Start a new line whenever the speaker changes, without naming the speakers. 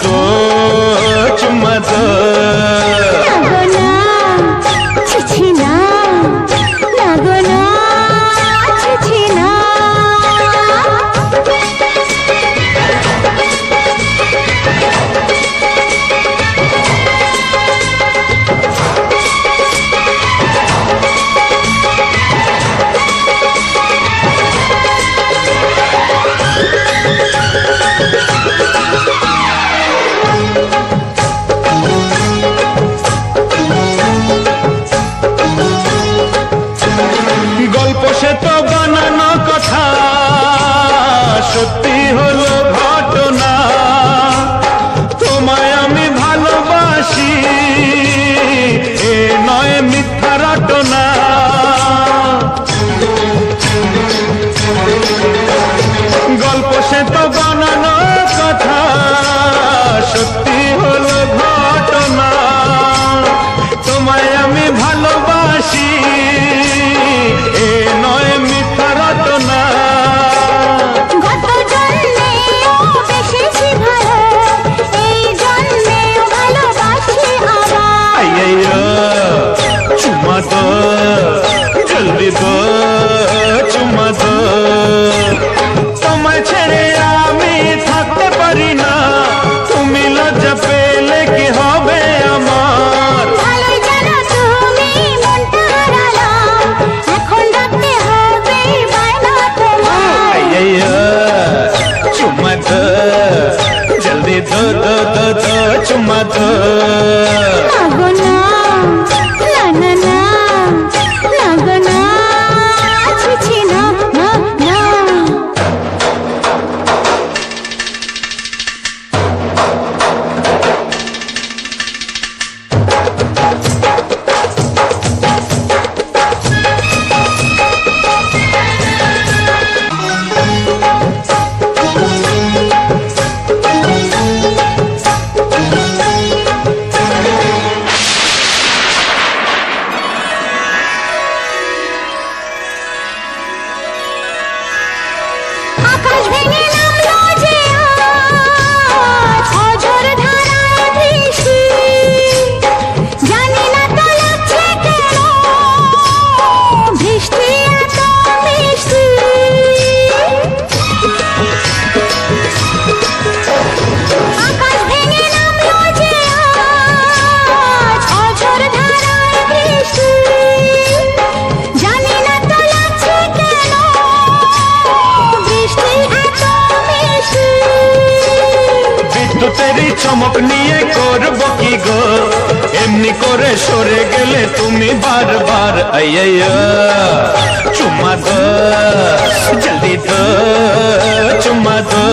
Go. se. चुम्माचं
রূপেরই চমক নিয়ে করব কি গো? এমনি করে সরে গেলে তুমি বারবার চুমা দো জলদি দো চুমা দো